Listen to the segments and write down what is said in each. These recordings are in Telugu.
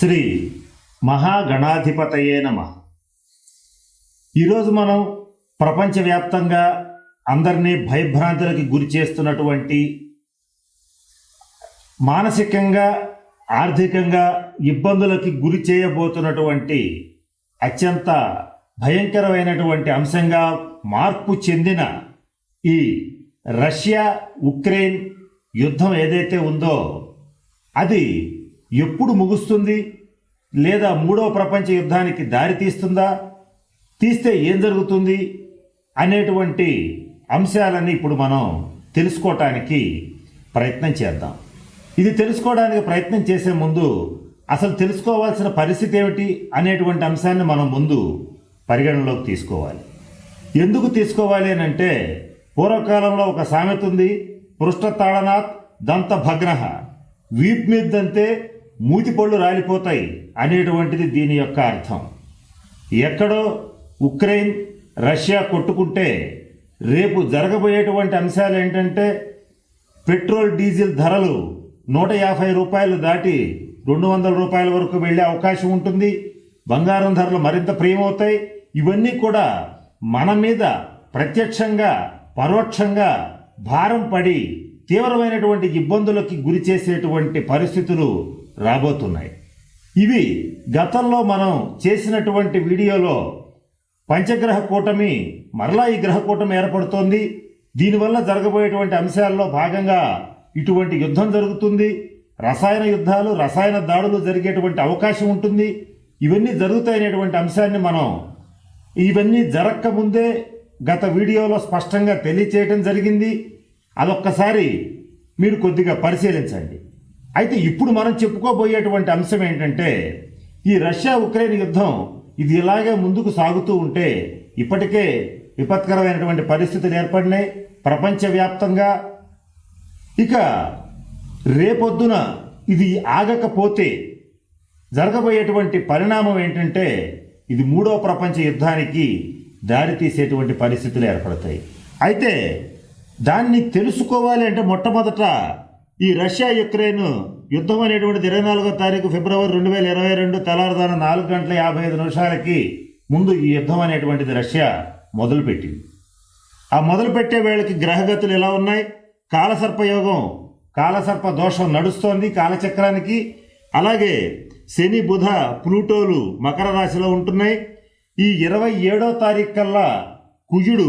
శ్రీ మహాగణాధిపతయే నమ. ఈరోజు మనం ప్రపంచవ్యాప్తంగా అందరినీ భయభ్రాంతులకి గురి చేస్తున్నటువంటి మానసికంగా ఆర్థికంగా ఇబ్బందులకి గురి చేయబోతున్నటువంటి అత్యంత భయంకరమైనటువంటి అంశంగా మార్పు చెందిన ఈ రష్యా ఉక్రెయిన్ యుద్ధం ఏదైతే ఉందో అది ఎప్పుడు ముగుస్తుంది? లేదా మూడవ ప్రపంచ యుద్ధానికి దారి తీస్తుందా? తీస్తే ఏం జరుగుతుంది? అనేటువంటి అంశాలని ఇప్పుడు మనం తెలుసుకోవటానికి ప్రయత్నం చేద్దాం. ఇది తెలుసుకోవడానికి ప్రయత్నం చేసే ముందు అసలు తెలుసుకోవాల్సిన పరిస్థితి ఏమిటి అనేటువంటి అంశాన్ని మనం ముందు పరిగణనలోకి తీసుకోవాలి. ఎందుకు తీసుకోవాలి అని అంటే పూర్వకాలంలో ఒక సామెత ఉంది పృష్ఠతాళనాథ్ దంత భగ్నహ వీప్ మీదంతే మూతిపళ్ళు రాలిపోతాయి అనేటువంటిది దీని యొక్క అర్థం. ఎక్కడో ఉక్రెయిన్ రష్యా కొట్టుకుంటే రేపు జరగబోయేటువంటి అంశాలు ఏంటంటే పెట్రోల్ డీజిల్ ధరలు నూట యాభై రూపాయలు దాటి రెండు వందల రూపాయల వరకు వెళ్ళే అవకాశం ఉంటుంది. బంగారం ధరలు మరింత ప్రియమవుతాయి ఇవన్నీ కూడా మన మీద ప్రత్యక్షంగా పరోక్షంగా భారం పడి తీవ్రమైనటువంటి ఇబ్బందులకి గురి చేసేటువంటి పరిస్థితులు రాబోతున్నాయి. ఇవి గతంలో మనం చేసినటువంటి వీడియోలో పంచగ్రహ కూటమి మరలా ఈ గ్రహ కూటమి ఏర్పడుతోంది. దీనివల్ల జరగబోయేటువంటి అంశాల్లో భాగంగా ఇటువంటి యుద్ధం జరుగుతుంది. రసాయన యుద్ధాలు రసాయన దాడులు జరిగేటువంటి అవకాశం ఉంటుంది. ఇవన్నీ జరుగుతాయనేటువంటి అంశాన్ని మనం ఇవన్నీ జరగకముందే గత వీడియోలో స్పష్టంగా తెలియచేయటం జరిగింది. అదొక్కసారి మీరు కొద్దిగా పరిశీలించండి. అయితే ఇప్పుడు మనం చెప్పుకోబోయేటువంటి అంశం ఏంటంటే ఈ రష్యా ఉక్రెయిన్ యుద్ధం ఇది ఇలాగే ముందుకు సాగుతూ ఉంటే ఇప్పటికే విపత్కరమైనటువంటి పరిస్థితులు ఏర్పడినాయి. ప్రపంచవ్యాప్తంగా ఇక రేపొద్దున ఇది ఆగకపోతే జరగబోయేటువంటి పరిణామం ఏంటంటే ఇది మూడో ప్రపంచ యుద్ధానికి దారితీసేటువంటి పరిస్థితులు ఏర్పడతాయి. అయితే దాన్ని తెలుసుకోవాలి అంటే మొట్టమొదట ఈ రష్యా యుక్రెయిన్ యుద్ధం అనేటువంటిది ఇరవై నాలుగో తారీఖు ఫిబ్రవరి రెండు వేల ఇరవై రెండు తెల్లారుదాన నాలుగు గంటల యాభై ఐదు నిమిషాలకి ముందు ఈ యుద్ధం అనేటువంటిది రష్యా మొదలుపెట్టింది. ఆ మొదలుపెట్టే వేళకి గ్రహగతులు ఎలా ఉన్నాయి? కాలసర్పయోగం కాలసర్ప దోషం నడుస్తోంది కాలచక్రానికి. అలాగే శని బుధ ప్లూటోలు మకర రాశిలో ఉంటున్నాయి. ఈ ఇరవై ఏడో తారీఖు కల్లా కుజుడు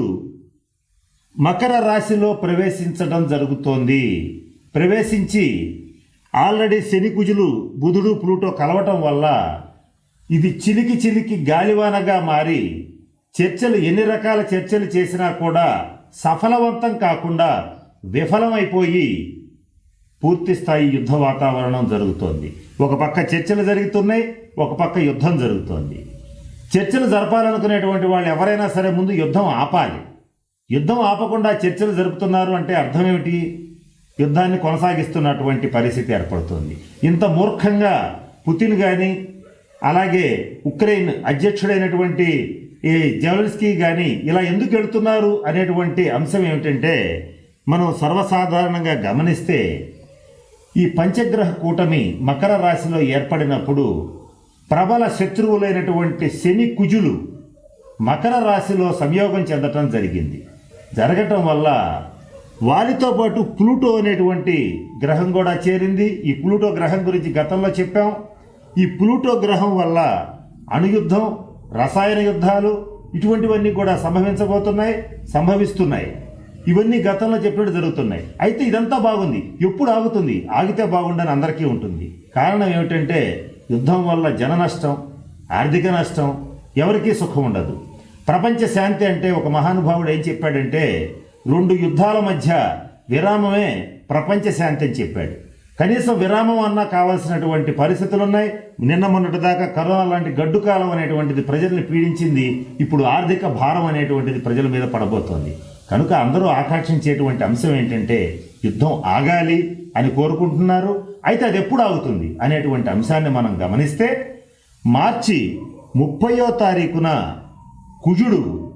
మకర రాశిలో ప్రవేశించడం జరుగుతోంది. ప్రవేశించి ఆల్రెడీ శని కుజులు బుధుడు ప్లూటో కలవటం వల్ల ఇది చిలికి చిలికి గాలివానగా మారి చర్చలు ఎన్ని రకాల చర్చలు చేసినా కూడా సఫలవంతం కాకుండా విఫలమైపోయి పూర్తి స్థాయి యుద్ధ వాతావరణం జరుగుతోంది. ఒక పక్క చర్చలు జరుగుతున్నాయి ఒక పక్క యుద్ధం జరుగుతోంది. చర్చలు జరపాలనుకునేటువంటి వాళ్ళు ఎవరైనా సరే ముందు యుద్ధం ఆపాలి. యుద్ధం ఆపకుండా చర్చలు జరుపుతున్నారు అంటే అర్థం ఏమిటి? యుద్ధాన్ని కొనసాగిస్తున్నటువంటి పరిస్థితి ఏర్పడుతుంది. ఇంత మూర్ఖంగా పుతిన్ కానీ అలాగే ఉక్రెయిన్ అధ్యక్షుడైనటువంటి ఈ జెవెల్స్కీ కానీ ఇలా ఎందుకు వెళుతున్నారు అనేటువంటి అంశం ఏమిటంటే మనం సర్వసాధారణంగా గమనిస్తే ఈ పంచగ్రహ కూటమి మకర రాశిలో ఏర్పడినప్పుడు ప్రబల శత్రువులైనటువంటి శని కుజులు మకర రాశిలో సంయోగం చెందటం జరిగింది. జరగటం వల్ల వారితో పాటు ప్లూటో అనేటువంటి గ్రహం కూడా చేరింది. ఈ ప్లూటో గ్రహం గురించి గతంలో చెప్పాం. ఈ ప్లూటో గ్రహం వల్ల అణుయుద్ధం రసాయన యుద్ధాలు ఇటువంటివన్నీ కూడా సంభవించబోతున్నాయి సంభవిస్తున్నాయి. ఇవన్నీ గతంలో చెప్పినట్టు జరుగుతున్నాయి. అయితే ఇదంతా బాగుంది. ఎప్పుడు ఆగుతుంది? ఆగితే బాగుండని అందరికీ ఉంటుంది. కారణం ఏమిటంటే యుద్ధం వల్ల జన నష్టం ఆర్థిక నష్టం ఎవరికీ సుఖం ఉండదు. ప్రపంచ శాంతి అంటే ఒక మహానుభావుడు ఏం చెప్పాడంటే రెండు యుద్ధాల మధ్య విరామమే ప్రపంచ శాంతి అని చెప్పాడు. కనీసం విరామం అన్నా కావాల్సినటువంటి పరిస్థితులు ఉన్నాయి నిన్న మొన్నటి దాకా కరోనా లాంటి గడ్డు కాలం అనేటువంటిది ప్రజల్ని పీడించింది. ఇప్పుడు ఆర్థిక భారం అనేటువంటిది ప్రజల మీద పడబోతోంది. కనుక అందరూ ఆకాంక్షించేటువంటి అంశం ఏంటంటే యుద్ధం ఆగాలి అని కోరుకుంటున్నారు. అయితే అది ఎప్పుడు ఆగుతుంది అనేటువంటి అంశాన్ని మనం గమనిస్తే మార్చి ముప్పయో తారీఖున కుజుడు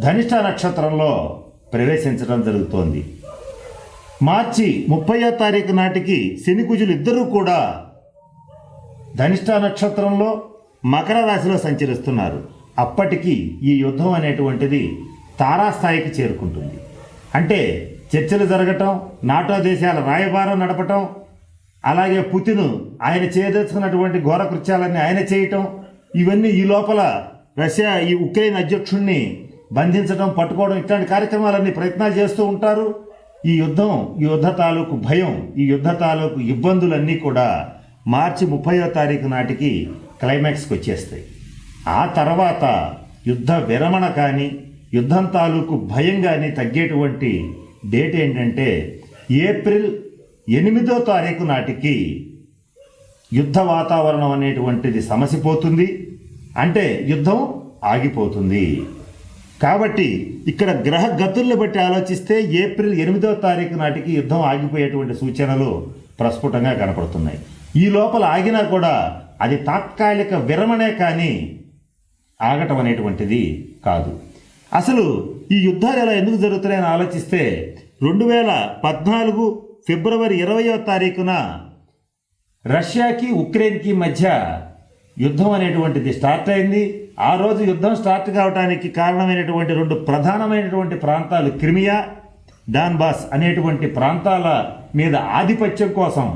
ధనిష్ట నక్షత్రంలో ప్రవేశించడం జరుగుతోంది. మార్చి ముప్పయో తారీఖు నాటికి శని కుజులు ఇద్దరూ కూడా ధనిష్ట నక్షత్రంలో మకర రాశిలో సంచరిస్తున్నారు. అప్పటికి ఈ యుద్ధం అనేటువంటిది తారాస్థాయికి చేరుకుంటుంది. అంటే చర్చలు జరగటం నాటో దేశాల రాయబారం నడపటం అలాగే పుతిన్ ఆయన చేయదలుచుకున్నటువంటి ఘోర కృత్యాలన్నీ ఆయన చేయటం ఇవన్నీ ఈ లోపల రష్యా ఈ ఉక్రెయిన్ అధ్యక్షుణ్ణి బంధించడం పట్టుకోవడం ఇట్లాంటి కార్యక్రమాలన్నీ ప్రయత్నాలు చేస్తూ ఉంటారు. ఈ యుద్ధం ఈ యుద్ధ తాలూకు భయం ఈ యుద్ధ తాలూకు ఇబ్బందులన్నీ కూడా మార్చి ముప్పయో తారీఖు నాటికి క్లైమాక్స్కి వచ్చేస్తాయి. ఆ తర్వాత యుద్ధ విరమణ కానీ యుద్ధం తాలూకు భయం కానీ తగ్గేటువంటి డేట్ ఏంటంటే ఏప్రిల్ ఎనిమిదో తారీఖు నాటికి యుద్ధ వాతావరణం అనేటువంటిది సమసిపోతుంది. అంటే యుద్ధం ఆగిపోతుంది. కాబట్టి ఇక్కడ గ్రహ గతుల్ని బట్టి ఆలోచిస్తే ఏప్రిల్ ఎనిమిదో తారీఖు నాటికి యుద్ధం ఆగిపోయేటువంటి సూచనలు ప్రస్ఫుటంగా కనపడుతున్నాయి. ఈ లోపల ఆగినా కూడా అది తాత్కాలిక విరమణే కానీ ఆగటం అనేటువంటిది కాదు. అసలు ఈ యుద్ధాలు ఎలా ఎందుకు జరుగుతున్నాయని ఆలోచిస్తే రెండు వేల పద్నాలుగు ఫిబ్రవరి ఇరవయో తారీఖున రష్యాకి ఉక్రెయిన్కి మధ్య యుద్ధం అనేటువంటిది స్టార్ట్ అయింది. ఆ రోజు యుద్ధం స్టార్ట్ కావడానికి కారణమైనటువంటి రెండు ప్రధానమైనటువంటి ప్రాంతాలు క్రిమియా డాన్బాస్ అనేటువంటి ప్రాంతాల మీద ఆధిపత్యం కోసం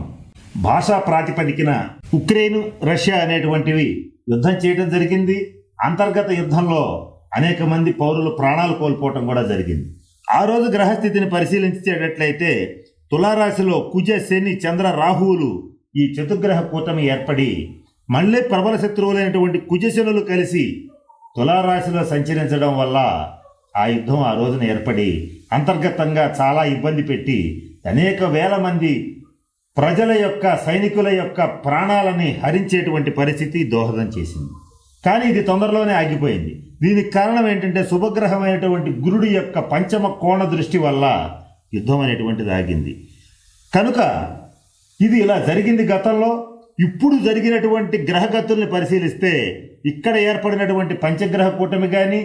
భాషా ప్రాతిపదికన ఉక్రెయిన్ రష్యా అనేటువంటివి యుద్ధం చేయడం జరిగింది. అంతర్గత యుద్ధంలో అనేక మంది పౌరులు ప్రాణాలు కోల్పోవటం కూడా జరిగింది. ఆ రోజు గ్రహస్థితిని పరిశీలించేటట్లయితే తులారాశిలో కుజ శని చంద్ర రాహువులు ఈ చతుర్గ్రహ కూటమి ఏర్పడి మళ్ళీ ప్రబల శత్రువులైనటువంటి కుజశనులు కలిసి తులారాశిలో సంచరించడం వల్ల ఆ యుద్ధం ఆ రోజున ఏర్పడి అంతర్గతంగా చాలా ఇబ్బంది పెట్టి అనేక వేల మంది ప్రజల యొక్క సైనికుల యొక్క ప్రాణాలని హరించేటువంటి పరిస్థితి దోహదం చేసింది. కానీ ఇది తొందరలోనే ఆగిపోయింది. దీనికి కారణం ఏంటంటే శుభగ్రహమైనటువంటి గురుడి యొక్క పంచమ కోణ దృష్టి వల్ల యుద్ధం అనేటువంటిది ఆగింది. కనుక ఇది ఇలా జరిగింది గతంలో. ఇప్పుడు జరిగినటువంటి గ్రహగతుల్ని పరిశీలిస్తే ఇక్కడ ఏర్పడినటువంటి పంచగ్రహ కూటమి కానీ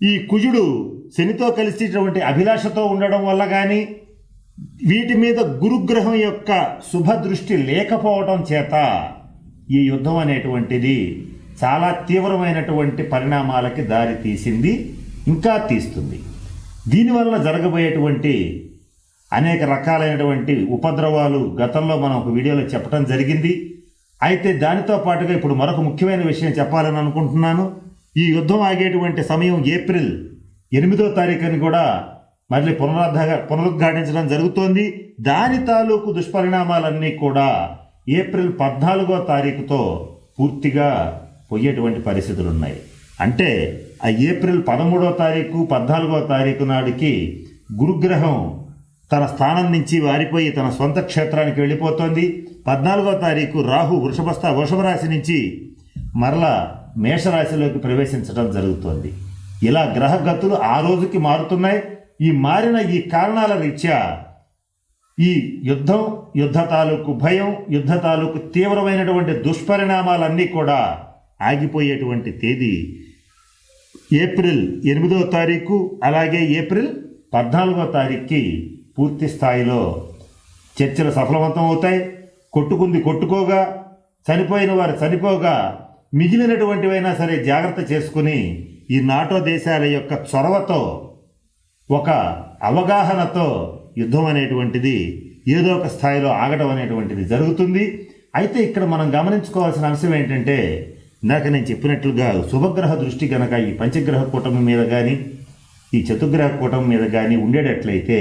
ఈ కుజుడు శనితో కలిసినటువంటి అభిలాషతో ఉండడం వల్ల కానీ వీటి మీద గురుగ్రహం యొక్క శుభ దృష్టి లేకపోవడం చేత ఈ యుద్ధం అనేటువంటిది చాలా తీవ్రమైనటువంటి పరిణామాలకి దారి తీసింది ఇంకా తీస్తుంది. దీనివల్ల జరగబోయేటువంటి అనేక రకాలైనటువంటి ఉపద్రవాలు గతంలో మనం ఒక వీడియోలో చెప్పడం జరిగింది. అయితే దానితో పాటుగా ఇప్పుడు మరొక ముఖ్యమైన విషయం చెప్పాలని అనుకుంటున్నాను. ఈ యుద్ధం ఆగేటువంటి సమయం ఏప్రిల్ ఎనిమిదో తారీఖు అని కూడా మళ్ళీ పునరుద్ధ పునరుద్ఘాటించడం జరుగుతోంది. దాని తాలూకు దుష్పరిణామాలన్నీ కూడా ఏప్రిల్ పద్నాలుగో తారీఖుతో పూర్తిగా పోయేటువంటి పరిస్థితులు ఉన్నాయి అంటే ఆ ఏప్రిల్ పదమూడో తారీఖు పద్నాలుగో తారీఖు నాటికి గురుగ్రహం తన స్థానం నుంచి వారిపోయి తన సొంత క్షేత్రానికి వెళ్ళిపోతోంది. పద్నాలుగో తారీఖు రాహు వృషభస్థ వృషభ రాశి నుంచి మరలా మేషరాశిలోకి ప్రవేశించడం జరుగుతోంది. ఇలా గ్రహగతులు ఆ రోజుకి మారుతున్నాయి. ఈ మారిన ఈ కారణాల రీత్యా ఈ యుద్ధం యుద్ధ తాలూకు భయం యుద్ధ తాలూకు తీవ్రమైనటువంటి దుష్పరిణామాలన్నీ కూడా ఆగిపోయేటువంటి తేదీ ఏప్రిల్ ఎనిమిదో తారీఖు అలాగే ఏప్రిల్ పద్నాలుగో తారీఖుకి పూర్తి స్థాయిలో చర్చలు సఫలవంతం అవుతాయి. కొట్టుకుంది కొట్టుకోగా చనిపోయిన వారు చనిపోగా మిగిలినటువంటివైనా సరే జాగ్రత్త చేసుకుని ఈ నాటో దేశాల యొక్క చొరవతో ఒక అవగాహనతో యుద్ధం అనేటువంటిది ఏదో ఒక స్థాయిలో ఆగటం అనేటువంటిది జరుగుతుంది. అయితే ఇక్కడ మనం గమనించుకోవాల్సిన అంశం ఏంటంటే ఇందాక నేను చెప్పినట్లుగా శుభగ్రహ దృష్టి కనుక ఈ పంచగ్రహ కూటమి మీద కానీ ఈ చతుగ్రహ కూటమి మీద కానీ ఉండేటట్లయితే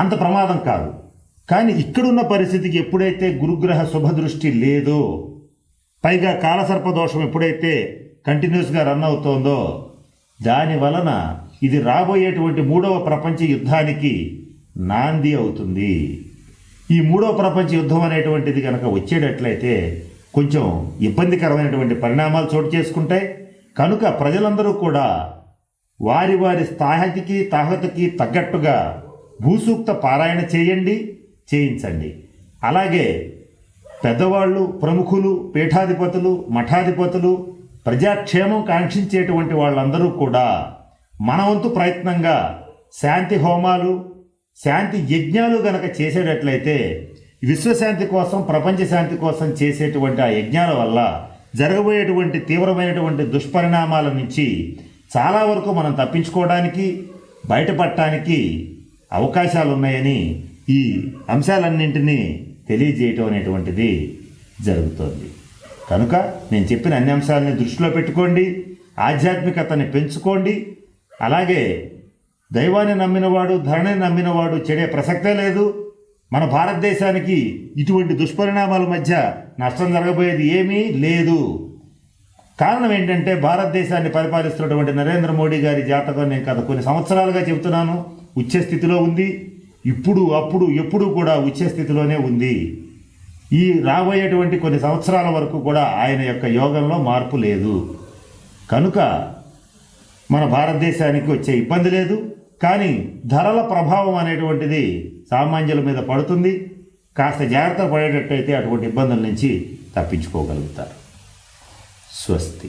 అంత ప్రమాదం కాదు. కానీ ఇక్కడున్న పరిస్థితికి ఎప్పుడైతే గురుగ్రహ శుభదృష్టి లేదో పైగా కాలసర్ప దోషం ఎప్పుడైతే కంటిన్యూస్గా రన్ అవుతోందో దాని వలన ఇది రాబోయేటువంటి మూడవ ప్రపంచ యుద్ధానికి నాంది అవుతుంది. ఈ మూడవ ప్రపంచ యుద్ధం అనేటువంటిది కనుక వచ్చేటట్లయితే కొంచెం ఇబ్బందికరమైనటువంటి పరిణామాలు చోటు చేసుకుంటాయి. కనుక ప్రజలందరూ కూడా వారి వారి స్థాయికి తాహతకి తగ్గట్టుగా భూసూక్త పారాయణ చేయండి చేయించండి. అలాగే పెద్దవాళ్ళు ప్రముఖులు పీఠాధిపతులు మఠాధిపతులు ప్రజాక్షేమం కాంక్షించేటువంటి వాళ్ళందరూ కూడా మన వంతు ప్రయత్నంగా శాంతి హోమాలు శాంతి యజ్ఞాలు గనక చేసేటట్లయితే విశ్వశాంతి కోసం ప్రపంచ శాంతి కోసం చేసేటువంటి ఆ యజ్ఞాల వల్ల జరగబోయేటువంటి తీవ్రమైనటువంటి దుష్పరిణామాల నుంచి చాలా వరకు మనం తప్పించుకోవడానికి బయటపడటానికి అవకాశాలు ఉన్నాయని ఈ అంశాలన్నింటినీ తెలియజేయటం అనేటువంటిది జరుగుతోంది. కనుక నేను చెప్పిన అన్ని అంశాలని దృష్టిలో పెట్టుకోండి ఆధ్యాత్మికతని పెంచుకోండి. అలాగే దైవాన్ని నమ్మినవాడు ధరణిని నమ్మినవాడు చెడే ప్రసక్తే లేదు. మన భారతదేశానికి ఇటువంటి దుష్పరిణామాల మధ్య నష్టం జరగబోయేది ఏమీ లేదు. కారణం ఏంటంటే భారతదేశాన్ని పరిపాలిస్తున్నటువంటి నరేంద్ర మోడీ గారి జాతకం నేను గత కొన్ని సంవత్సరాలుగా చెబుతున్నాను. ఉచ్చ స్థితిలో ఉంది ఇప్పుడు అప్పుడు ఎప్పుడు కూడా ఉచ్చ స్థితిలోనే ఉంది. ఈ రాబోయేటువంటి కొన్ని సంవత్సరాల వరకు కూడా ఆయన యొక్క యోగంలో మార్పు లేదు. కనుక మన భారతదేశానికి వచ్చే ఇబ్బంది లేదు కానీ ధరల ప్రభావం అనేటువంటిది సామాన్యుల మీద పడుతుంది. కాస్త జాగ్రత్త పడేటట్టయితే అటువంటి ఇబ్బందుల నుంచి తప్పించుకోగలుగుతారు. స్వస్తి.